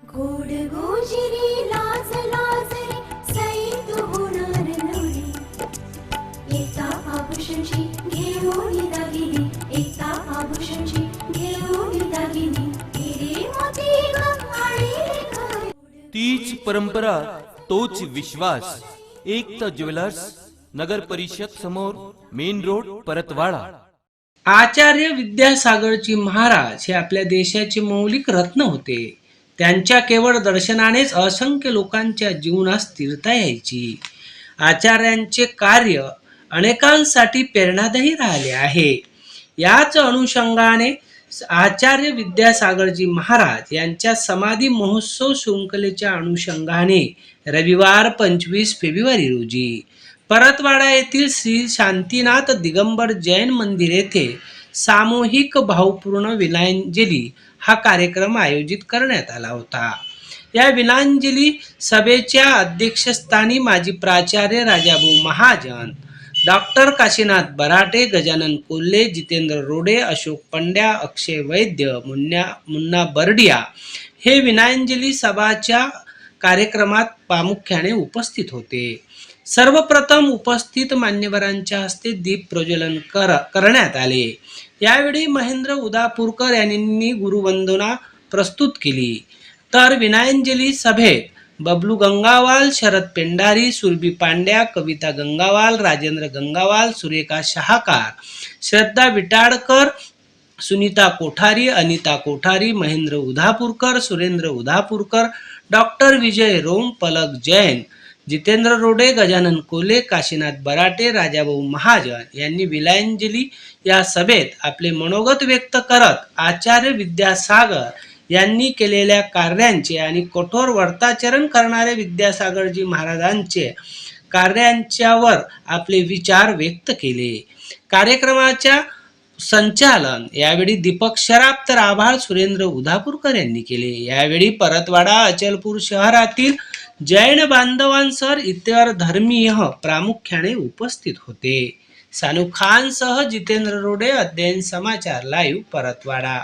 गोड गोजिरी लाज लाजरी सैत होणार नवरी एका आभूषणची घेऊन दागिनी एका आभूषणची घेऊन दागिनी. हिरे मोती ग आणि रेखारी. तीच परंपरा तोच विश्वास. एकता ज्वेलर्स नगर परिषद समोर मेन रोड परतवाडा. आचार्य विद्यासागरजी महाराज हे आपल्या देशाचे मौलिक रत्न होते. त्यांच्या केवळ दर्शनानेच असंख्य लोकांच्या जीवनात स्थिरता यायची. आचार्यांचे कार्य अनेकांसाठी प्रेरणादायी राहिले आहे. याच अनुषंगाने आचार्य विद्यासागरजी महाराज यांच्या समाधी महोत्सव शृंखलेच्या अनुषंगाने रविवार पंचवीस फेब्रुवारी रोजी परतवाडा येथील श्री शांतीनाथ दिगंबर जैन मंदिर येथे सामूहिक भावपूर्ण विलांजली हा कार्यक्रम आयोजित करण्यात आला होता. या विलांजली सभेच्या अध्यक्षस्थानी माजी प्राचार्य राजाभाऊ महाजन डॉक्टर काशीनाथ बराटे गजानन कोल्हे जितेंद्र रोडे अशोक पंड्या अक्षय वैद्य मुन्या मुन्ना बर्डिया हे विनांजली सभाच्या कार्यक्रमात प्रामुख्याने उपस्थित होते. सर्वप्रथम उपस्थित मान्यवरांच्या हस्ते दीप प्रज्वलन कर करण्यात आले. यावेळी महेंद्र उदापूरकर यांनी गुरुवंदना प्रस्तुत केली. तर विनायंजली सभेत बबलू गंगावाल शरद पेंडारी सुरभी पांड्या कविता गंगावाल राजेंद्र गंगावाल सुरेखा शहाकार श्रद्धा विटाडकर सुनीता कोठारी अनिता कोठारी महेंद्र उधापूरकर सुरेंद्र उधापूरकर डॉक्टर विजय रोम पलक जैन जितेंद्र रोडे गजानन कोले काशीनाथ बराटे राजाभाऊ महाजन यांनी विलांजली या सभेत आपले मनोगत व्यक्त करत आचार्य विद्यासागर यांनी केलेल्या कार्यांचे आणि कठोर वर्ताचरण करणारे विद्यासागरजी महाराजांचे कार्यांच्यावर आपले विचार व्यक्त केले. कार्यक्रमाच्या संचालन. यावेळी दीपक शराब तर आभाळ सुरेंद्र उधापूरकर यांनी केले. यावेळी परतवाडा अचलपूर शहरातील जैन बांधवांसह इतर धर्मीय प्रामुख्याने उपस्थित होते. सानू खान सह जितेंद्र रोडे अध्ययन समाचार लाईव्ह परतवाडा.